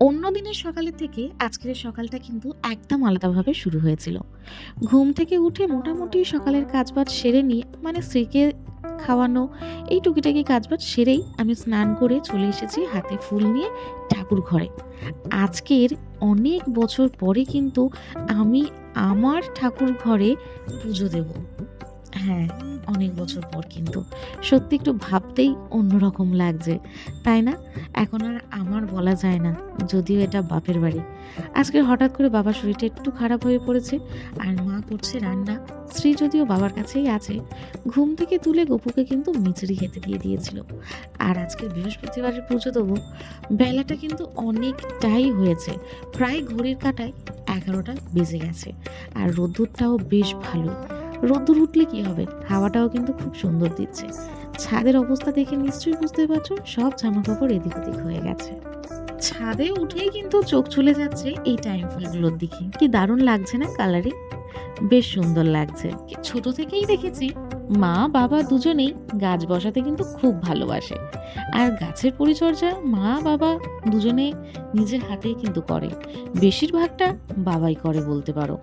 অন্য দিনের সকালের থেকে আজকের সকালটা কিন্তু একদম আলাদাভাবে শুরু হয়েছিল। ঘুম থেকে উঠে মোটামুটি সকালের কাজবাজ সেরে নিয়ে মানে স্ত্রীকে খাওয়ানো, এই টুকিটাকি কাজবাজ সেরেই আমি স্নান করে চলে এসেছি হাতে ফুল নিয়ে ঠাকুর ঘরে। আজকের অনেক বছর পরে কিন্তু আমি আমার ঠাকুর ঘরে পুজো দেব। হ্যাঁ। অনেক বছর পর কিন্তু সত্যি একটু ভাবতেই অন্যরকম লাগছে, তাই না? এখন আর আমার বলা যায় না, যদিও এটা বাপের বাড়ি। আজকে হঠাৎ করে বাবার শরীরটা একটু খারাপ হয়ে পড়েছে আর মা করছে রান্না, স্ত্রী যদিও বাবার কাছেই আছে, ঘুম থেকে তুলে গপুকে কিন্তু মিচড়ি খেতে দিয়ে দিয়েছিল। আর আজকে বৃহস্পতিবারের পুজো দেবো বেলাটা কিন্তু অনেকটাই হয়েছে, প্রায় ঘড়ির কাটায় এগারোটা বেজে গেছে, আর রোদ্দুরটাও বেশ ভালো রোদ্দুর উঠলে কি হবে? হাওয়াটাও কিন্তু খুব সুন্দর দিচ্ছে। ছাদের অবস্থা দেখে নিশ্চয়ই বুঝতে পারছ, সব জামা কাপড় এদিক ওদিক হয়ে গেছে। ছাদে উঠেই কিন্তু চোখ চলে যাচ্ছে এই টাইম ফুলগুলোর দিকে। কি দারুণ লাগছে না কালারিং? বেশ সুন্দর লাগছে। ছোট থেকেই দেখেছি মা, বাবা দুজনেই গাছ বসাতে কিন্তু খুব ভালোবাসে। আর গাছের পরিচর্যা মা, বাবা দুজনে নিজের হাতেই কিন্তু করে। বেশিরভাগটা বাবাই করে বলতে পারো।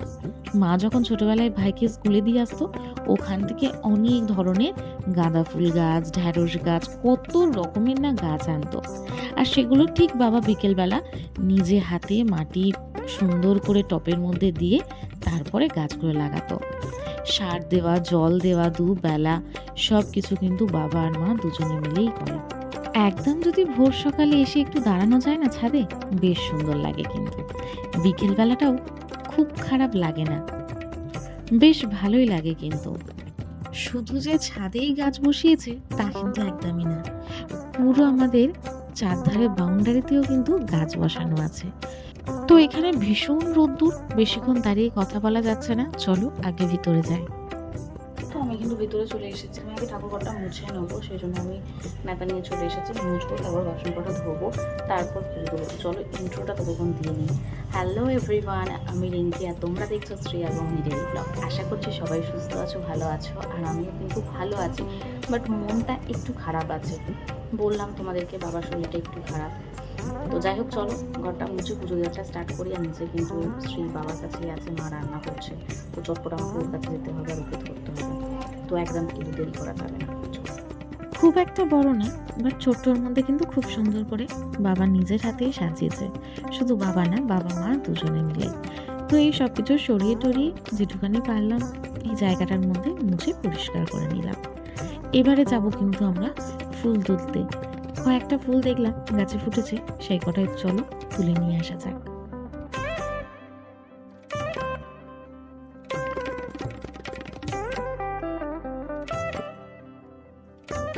মা যখন ছোটবেলায় ভাইকে স্কুলে দিয়ে আসতো, ওখান থেকে অনেক ধরনের গাঁদা ফুল গাছ, ঢ্যাঁড়স গাছ, কত রকমের না গাছ আনতো। আর সেগুলো ঠিক বাবা বিকেলবেলা নিজে হাতে মাটি সুন্দর করে টপের মধ্যে দিয়ে তারপরে গাছগুলো লাগাতো। সার দেওয়া, জল দেওয়া, দুবেলা সব কিছু কিন্তু বাবা আর মা দুজনে মিলেই করে। একদম যদি ভোর সকালে এসে একটু দাঁড়ানো যায় না ছাদে, বেশ সুন্দর লাগে কিন্তু। বিকেলবেলাটাও খুব খারাপ লাগে না। বেশ ভালোই লাগে কিন্তু। শুধু যে ছাদেই গাছ বসিয়েছে, তা কিন্তু একদমই না। পুরো আমাদের চারধারে বাউন্ডারিতেও কিন্তু গাছ বসানো আছে। তো এখানে ভীষণ রোদ্দুর, বেশিক্ষণ দাঁড়িয়ে কথা বলা যাচ্ছে না। চলো, আগে ভিতরে যাই। আমি কিন্তু ভিতরে চলে এসেছি। আমি আগে ঠাকুর ঘরটা মুছে নেব সেই জন্য আমি ন্যাপা নিয়ে চলে এসেছি। মুছবো, তারপর বাসন কটা ধোবো, তারপর পুজো দেবো চলো ইন্ট্রোটা ততক্ষণ দিয়ে নিই। হ্যালো এভরিওয়ান আমি রিঙ্কি আর তোমরা দেখছ শ্রী এবং মিডিয়াল ব্লগ আশা করছি সবাই সুস্থ আছো, ভালো আছো, আর আমিও কিন্তু ভালো আছি। বাট মনটা একটু খারাপ আছে। বললাম তোমাদেরকে বাবার শরীরটা একটু খারাপ। তো যাই হোক, চলো, ঘরটা মুছে পুজো দেওয়াটা স্টার্ট করি। আর নিচে কিন্তু শ্রী বাবার কাছেই আছে, মা রান্না করছে। তো চটপট আমাকে ওর কাছে যেতে হবে আর ওকে ধরতে হবে। তো একদম কিন্তু দেরি করা যাবে না। খুব একটা বড় না বাট ছোট্টর মধ্যে কিন্তু খুব সুন্দর করে বাবা নিজের হাতেই সাজিয়েছে। শুধু বাবা না, বাবা মা দুজনে মিলে তো এই সব কিছু সরিয়ে টরিয়ে যেটুখানি পারলাম, এই জায়গাটার মধ্যে মুছে পরিষ্কার করে নিলাম। এবারে যাব কিন্তু আমরা ফুল তুলতে। কয়েকটা ফুল দেখলাম, গাছে ফুটেছে, সেই কটাই চলো তুলে নিয়ে আসা যাক।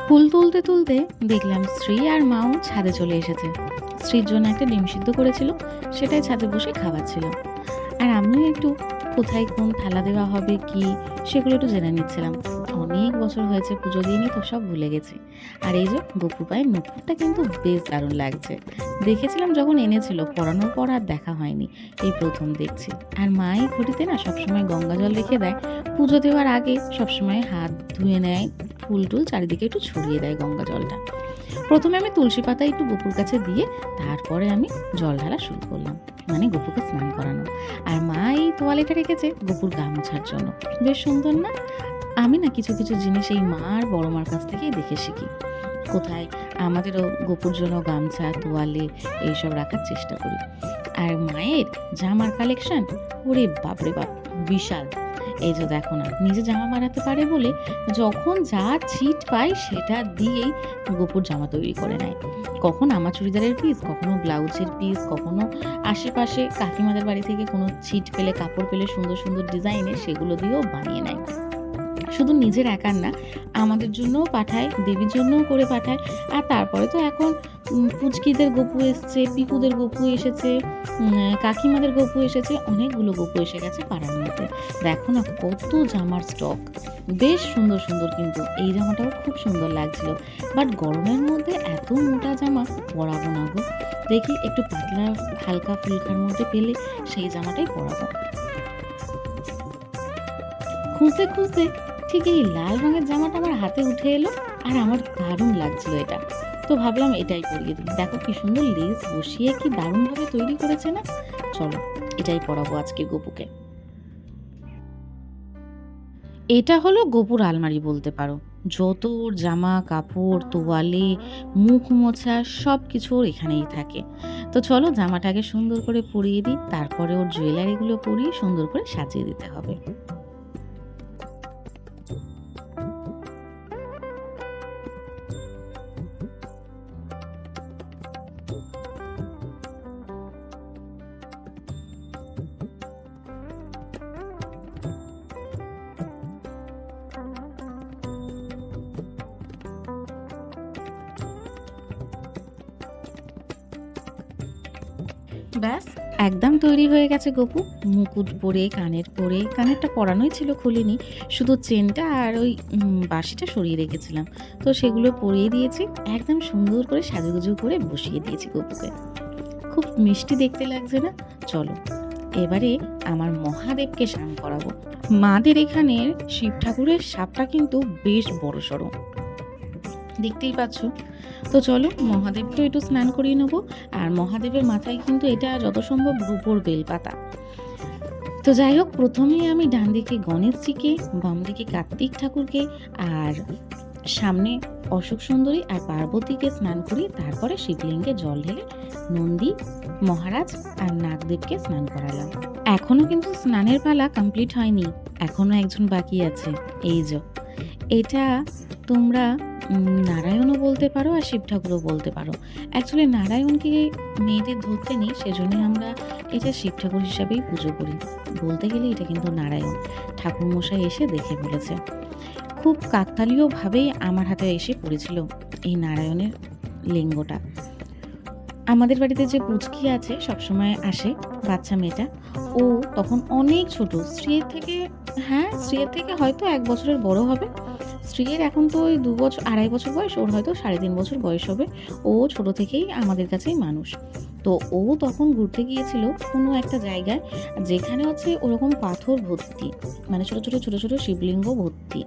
ফুল তুলতে তুলতে দেখলাম স্ত্রী আর মাও ছাদে চলে এসেছে। স্ত্রীর জন্য একটা ডিম সিদ্ধ করেছিল, সেটাই ছাদে বসে খাওয়াচ্ছিল। আর আমিও একটু কোথায় কোন থালা দেওয়া হবে, কি, সেগুলো একটু জেনে নিচ্ছিলাম। অনেক বছর হয়েছে পুজো দিইনি তো সব ভুলে গেছি। আর এই যে গপু পায়ের নুপুরটা কিন্তু বেশ দারুণ লাগছে। দেখেছিলাম যখন এনেছিল পড়ানোর পর আর দেখা হয়নি। এই প্রথম দেখছি। আর মা এই ঘটিতে না সবসময় গঙ্গা জল রেখে দেয়। পুজো দেওয়ার আগে সবসময় হাত ধুয়ে নেয়, ফুল টুল চারিদিকে একটু ছড়িয়ে দেয় গঙ্গা জলটা। প্রথমে আমি তুলসী পাতা একটু গপুর কাছে দিয়ে, তারপরে আমি জল ঢালা শুরু করলাম। মানে গপুকে স্নান করানো। আর মা এই তোয়ালেটা রেখেছে গপুর গা মোছার জন্য। বেশ সুন্দর না? আমি না কিছু কিছু জিনিস এই মা আর বড় মার কাছ থেকেই দেখে শিখি। কোথায় আমাদেরও গোপুর জন্য গামছা, তোয়ালে এইসব রাখার চেষ্টা করি। আর মায়ের জামার কালেকশন, ওরে বাপরে বাপ, বিশাল। এই যে দেখো না, নিজে জামা বানাতে পারে বলে যখন যা ছিট পায় সেটা দিয়েই গোপুর জামা তৈরি করে নেয়। কখন আমার চুড়িদারের পিস কখনো ব্লাউজের পিস কখনো আশেপাশে কাকিমাদের বাড়ি থেকে কোনো ছিট পেলে, কাপড় পেলে সুন্দর সুন্দর ডিজাইনে সেগুলো দিয়েও বানিয়ে নেয়। শুধু নিজের একার না, আমাদের জন্যও পাঠায়, দেবীর জন্যও করে পাঠায়। আর তারপরে তো এখন পুচকিদের গপু এসছে, পিকুদের গপু এসেছে কাকিমাদের গপু এসেছে, অনেকগুলো গপু এসে গেছে পাড়ার মধ্যে। দেখো না কত জামার স্টক বেশ সুন্দর সুন্দর কিন্তু এই জামাটাও খুব সুন্দর লাগছিল। বাট গরমের মধ্যে এত মোটা জামা, পরাবো না গো। দেখি একটু পাতলা, হালকা ফুলকার মধ্যে পেলে সেই জামাটাই পরাবো। খুঁজতে খুঁজতে ঠিক এই লাল রঙের জামাটা আমার হাতে উঠে এলো আর আমার দারুণ লাগছিল এটা। তো ভাবলাম এটাই পরিয়ে দিই। দেখো কি সুন্দর লেস বসিয়ে কি দারুণভাবে তৈরি করেছে না? চলো, এটাই পরাবো আজকে গপুকে। এটা হলো গোপুর আলমারি বলতে পারো। যত জামা, কাপড়, তোয়ালে, মুখ মোছা সব কিছু ওর এখানেই থাকে। তো চলো জামাটাকে সুন্দর করে পরিয়ে দিই, তারপরে ওর জুয়েলারিগুলো পরিয়ে সুন্দর করে সাজিয়ে দিতে হবে। ব্যাস। একদম তৈরি হয়ে গেছে গপু। মুকুট পরে, কানের পরে, কানেরটা পরানোই ছিল খুলিনি, শুধু চেনটা আর ওই বাঁশিটা সরিয়ে রেখেছিলাম। তো সেগুলো পরিয়ে দিয়েছি, একদম সুন্দর করে সাজুগুজু করে বসিয়ে দিয়েছি গপুকে। খুব মিষ্টি দেখতে লাগছে না? চলো, এবারে আমার মহাদেবকে স্নান করাবো। মাদের এখানের শিব ঠাকুরের সাপটা কিন্তু বেশ বড় সড়ো দেখতেই পাচ্ছ। তো চলো, মহাদেবকেও একটু স্নান করিয়ে নেব। আর মহাদেবের মাথায় কিন্তু এটা যত সম্ভব রূপোর বেলপাতা। তো যাই হোক, প্রথমেই আমি ডান দিকে গণেশজিকে, বাম দিকে কার্তিক ঠাকুরকে, আর সামনে অশোক সুন্দরী আর পার্বতীকে স্নান করি তারপরে শিবলিঙ্গে জল ঢেলে নন্দী, মহারাজ আর নাগদেবকে স্নান করালাম। এখনও কিন্তু স্নানের পালা কমপ্লিট হয়নি। এখনও একজন বাকি আছে। এই যে, এটা তোমরা নারায়ণও বলতে পারো আর শিব ঠাকুরও বলতে পারো। অ্যাকচুয়ালি নারায়ণকে মেয়েদের ধরতে নেই, সেজন্য আমরা এটা শিব ঠাকুর হিসাবেই পুজো করি। বলতে গেলে এটা কিন্তু নারায়ণ। ঠাকুর মশাই এসে দেখে বলেছে খুব কাকতালীয়ভাবেই আমার হাতে এসে পড়েছিল এই নারায়ণের লিঙ্গটা। আমাদের বাড়িতে যে পুচকি আছে, সবসময় আসে বাচ্চা মেয়েটা। ও তখন অনেক ছোট স্ত্রীর থেকে হ্যাঁ স্ত্রীর থেকে হয়তো এক বছরের বড় হবে। স্ত্রীর এখন তো ওই দু বছর, আড়াই বছর বয়স, ওর হয়তো সাড়ে তিন বছর বয়স হবে। ও ছোট থেকেই আমাদের কাছেই মানুষ। তো ও তখন ঘুরতে গিয়েছিল কোনো একটা জায়গায় যেখানে হচ্ছে ওরকম পাথর ভর্তি মানে ছোটো ছোটো ছোটো ছোটো শিবলিঙ্গ ভর্তি।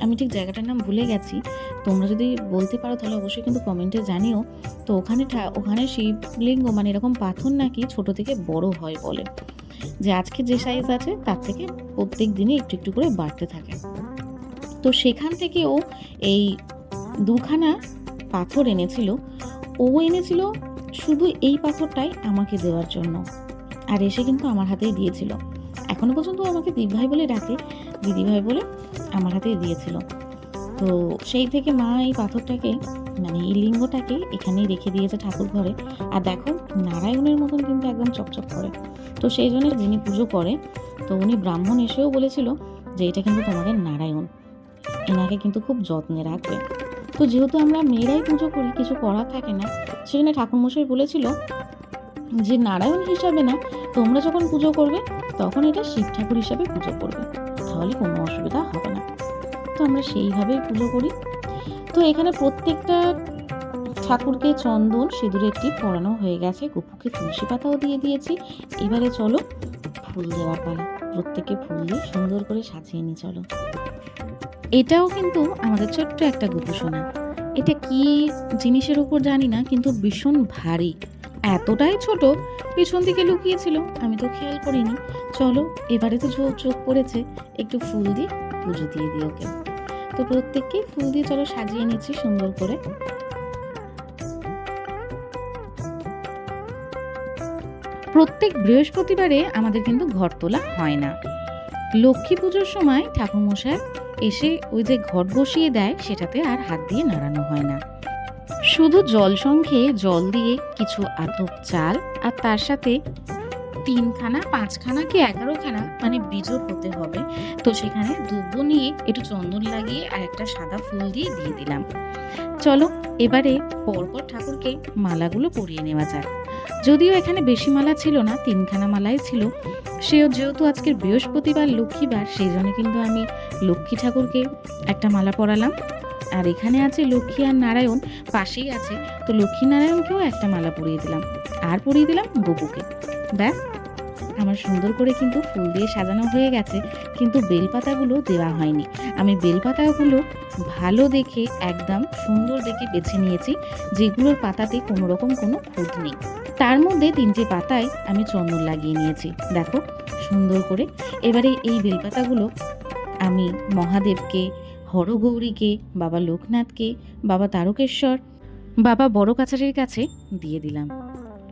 আমি ঠিক জায়গাটার নাম ভুলে গেছি। তোমরা যদি বলতে পারো তাহলে অবশ্যই কিন্তু কমেন্টে জানিও। তো ওখানে ওখানে শিবলিঙ্গ মানে এরকম পাথর নাকি ছোট থেকে বড় হয় বলে। যে আজকে যে সাইজ আছে, তার থেকে প্রত্যেক দিনই একটু একটু করে বাড়তে থাকে। তো সেখান থেকে ও এই দুখানা পাথর এনেছিল। ও এনেছিল শুধু এই পাথরটাই আমাকে দেওয়ার জন্য। আর এসে কিন্তু আমার হাতেই দিয়েছিল। এখনও পর্যন্ত আমাকে দিদিভাই বলে ডাকে। দিদিভাই বলে আমার হাতেই দিয়েছিল। তো সেই থেকে মা এই পাথরটাকে মানে এই লিঙ্গটাকে এখানেই রেখে দিয়েছে ঠাকুর ঘরে আর দেখো, নারায়ণের মতন কিন্তু একদম চকচক করে। তো সেই জন্য যিনি পুজো করে, তো উনি ব্রাহ্মণ এসেও বলেছিল যে এটা কিন্তু তোমাদের নারায়ণ। এনাকে কিন্তু খুব যত্নে রাখবে। তো যেহেতু আমরা মেয়েরাই পুজো করি, কিছু করার থাকে না, সেখানে ঠাকুরমশাই বলেছিল যে, নারায়ণ হিসাবে না, তোমরা যখন পুজো করবে, তখন এটা শিব ঠাকুর হিসাবে পুজো করবে। তাহলে কোনো অসুবিধা হবে না। তো আমরা সেইভাবেই পুজো করি। তো এখানে প্রত্যেকটা ঠাকুরকে চন্দন, সিঁদুরের টিপ পরানো হয়ে গেছে। গপুকে তুলসী পাতাও দিয়ে দিয়েছি। এবারে চলো ফুল দেওয়ার পালা। প্রত্যেকে ফুল দিয়ে সুন্দর করে সাজিয়ে নি চলো। এটাও কিন্তু আমাদের ছোট্ট একটা গোপুসোনা এটা কি জিনিসের উপর জানি না, কিন্তু ভীষণ ভারী। এতটাই ছোট, পিছন দিকে লুকিয়েছিল, আমি তো খেয়াল করিনি। চলো, এবারে তো চোখ পড়েছে, একটু ফুল দিয়ে পুজো দিয়ে দিই ওকে। তো প্রত্যেককেই ফুল দিয়ে চলো সাজিয়ে নিচ্ছি সুন্দর করে। প্রত্যেক বৃহস্পতিবারে আমাদের কিন্তু ঘর তোলা হয় না। লক্ষ্মী পুজোর সময় ঠাকুরমশাই এসে ওই যে ঘর বসিয়ে দেয়, সেটাতে আর হাত দিয়ে নাড়ানো হয় না। শুধু জল সংখ্যে জল দিয়ে কিছু আতপ চাল আর তার সাথে তিনখানা, পাঁচখানা কি এগারোখানা? মানে বিজোড় হতে হবে। তো সেখানে দুব্ব নিয়ে একটু চন্দন লাগিয়ে আর একটা সাদা ফুল দিয়ে দিয়ে দিলাম। চলো, এবারে পরপর ঠাকুরকে মালাগুলো পরিয়ে নেওয়া যাক। যদিও এখানে বেশি মালা ছিল না, তিনখানা মালাই ছিল, সেও যেহেতু আজকের বৃহস্পতিবার, লক্ষ্মীবার, সেই জন্য কিন্তু আমি লক্ষ্মী ঠাকুরকে একটা মালা পরালাম। আর এখানে আছে লক্ষ্মী আর নারায়ণ, পাশেই আছে। তো লক্ষ্মী নারায়ণকেও একটা মালা পরিয়ে দিলাম। আর পরিয়ে দিলাম গপুকে। ব্যাস। আমার সুন্দর করে কিন্তু ফুল দিয়ে সাজানো হয়ে গেছে, কিন্তু বেলপাতাগুলো দেওয়া হয়নি। আমি বেলপাতাগুলো ভালো দেখে, একদম সুন্দর দেখে বেছে নিয়েছি, যেগুলোর পাতাতে কোনো রকম কোনো খুঁত নেই। তার মধ্যে তিনটে পাতায় আমি চন্দন লাগিয়ে নিয়েছি। দেখো, সুন্দর করে। এবারে এই বেলপাতাগুলো আমি মহাদেবকে, হরগৌরীকে, বাবা লোকনাথকে, বাবা তারকেশ্বর, বাবা বড় কাছারির কাছে দিয়ে দিলাম।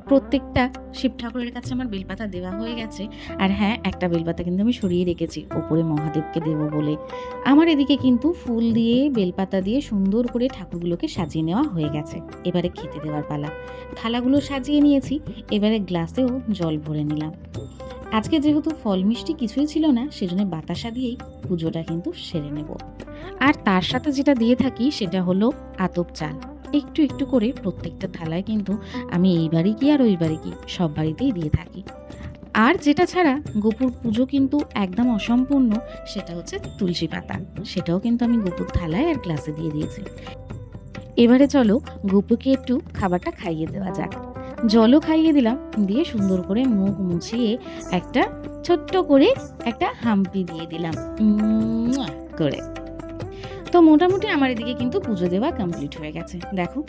প্রত্যেকটা শিব ঠাকুরের কাছে আমার বেলপাতা দেওয়া হয়ে গেছে। আর হ্যাঁ একটা বেলপাতা কিন্তু আমি সরিয়ে রেখেছি, ওপরে মহাদেবকে দেব বলে। আমার এদিকে কিন্তু ফুল দিয়ে, বেলপাতা দিয়ে সুন্দর করে ঠাকুরগুলোকে সাজিয়ে নেওয়া হয়ে গেছে। এবারে খেতে দেওয়ার পালা। থালাগুলো সাজিয়ে নিয়েছি, এবারে গ্লাসেও জল ভরে নিলাম। আজকে যেহেতু ফল মিষ্টি কিছুই ছিল না, সেজন্য বাতাসা দিয়েই পুজোটা কিন্তু সেরে নেব। আর তার সাথে যেটা দিয়ে থাকি, সেটা হলো আতপ চাল। একটু একটু করে প্রত্যেকটা থালায় কিন্তু আমি এই বাড়ি কি আর ওই বাড়ি কি সব বাড়িতেই দিয়ে থাকি। আর যেটা ছাড়া গোপুর পুজো কিন্তু একদম অসম্পূর্ণ, সেটা হচ্ছে তুলসী পাতা। সেটাও কিন্তু আমি গোপুর থালায় আর গ্লাসে দিয়ে দিয়েছি। এবারে চলো গোপুকে একটু খাবারটা খাইয়ে দেওয়া যাক। জলও খাইয়ে দিলাম, দিয়ে সুন্দর করে মুখ মুছিয়ে একটা ছোট্ট করে একটা হাম্পি দিয়ে দিলাম। করে। তো মোটামুটি আমার এদিকে কিন্তু পুজো দেওয়া কমপ্লিট হয়ে গেছে। দেখো,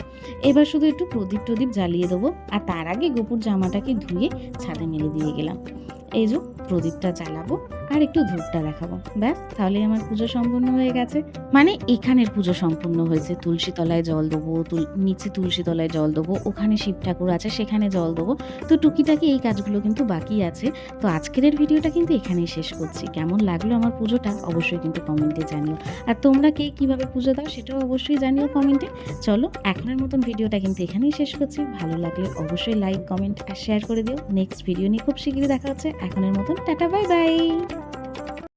এবার শুধু একটু প্রদীপ টদীপ জ্বালিয়ে দেবো, আর তার আগে গোপুর জামাটাকে ধুয়ে ছাদে মেলে দিয়ে গেলাম। এই যে প্রদীপটা জ্বালাবো আর একটু ধূপটা দেখাবো। ব্যাস তাহলে আমার পুজো সম্পূর্ণ হয়ে গেছে। মানে এখানের পুজো সম্পূর্ণ হয়েছে। তুলসী তলায় জল দেবো নিচে তুলসী তলায় জল দেবো, ওখানে শিব ঠাকুর আছে, সেখানে জল দেবো। তো টুকিটাকি এই কাজগুলো কিন্তু বাকি আছে। তো আজকের ভিডিওটা কিন্তু এখানেই শেষ করছি। কেমন লাগল আমার পুজোটা অবশ্যই কিন্তু কমেন্টে জানিও। আর তোমরা কে কীভাবে পুজো দাও সেটাও অবশ্যই জানিও কমেন্টে। চলো, এখনের মতন ভিডিওটা কিন্তু এখানেই শেষ করছি। ভালো লাগলে অবশ্যই লাইক, কমেন্ট আর শেয়ার করে দিও। নেক্সট ভিডিও নিয়ে খুব শীঘ্রই দেখা হচ্ছে। এখনের মতন টাটা বাই বাই।